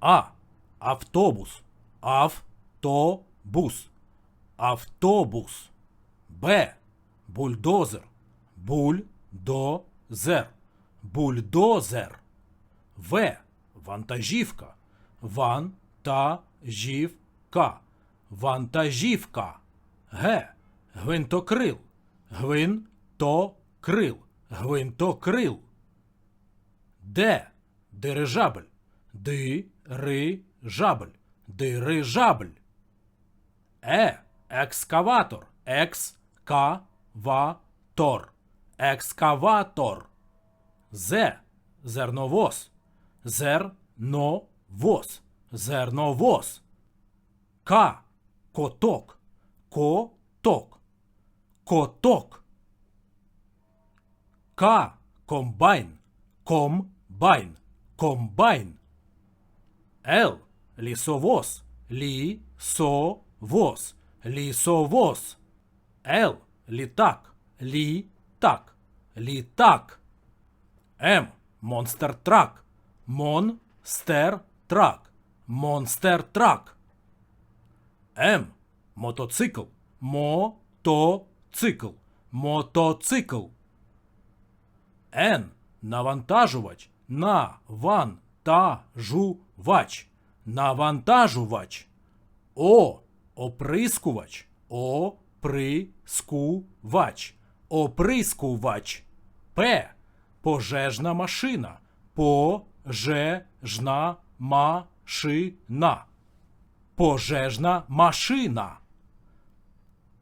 А. Автобус. Автобус. Автобус. Б. Бульдозер. Бульдозер. Бульдозер. В. Вантажівка. Вантажівка. Вантажівка. Г. Гвинтокрил. Гвинтокрил. Гвинтокрил. Д. Дирижабль. Дирижабль. Дирижабль. Е. Екскаватор. Екскаватор. Екскаватор. З. Зерновоз. Зерновоз. Зерновоз. К. Коток. Коток. Коток. К. Комбайн. Комбайн. Комбайн. Л. Лісовоз. Лісовоз. Лісовоз. Л. Літак. Літак. Літак. М. Монстер трак. Монстер трак. Монстер трак. М. Мотоцикл. Мотоцикл. Мотоцикл. Н. Навантажувач. Навантажувач. Навантажувач. О. Оприскувач. Оприскувач. Оприскувач. П. Пожежна машина. Пожежна машина. Пожежна машина.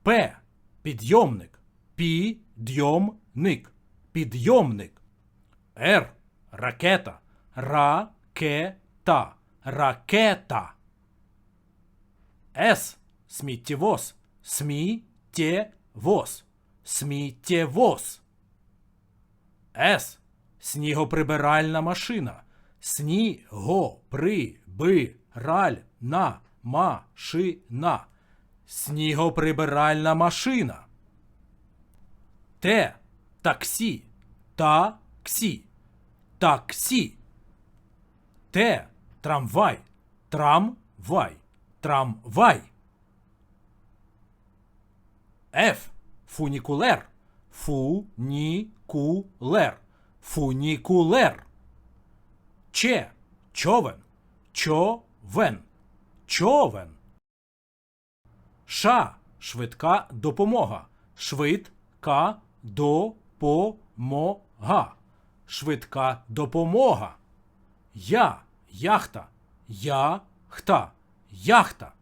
П. Підйомник. Підйомник. Підйомник. Р. Ракета. Ракета. Ракета. С. Сміттєвоз. Сміттєвоз. Сміттєвоз. С. Снігоприбиральна машина. Снігоприбиральна машина. Снігоприбиральна машина. Т. Таксі. Таксі. Таксі. Т. Трамвай. Трамвай. Трамвай. Ф. Фунікулер. Фунікулер. Фунікулер. Ч. Човен. Човен. Човен. Ш. Швидка допомога. Швидка допомога. Швидка допомога. Я. Яхта. Яхта. Яхта.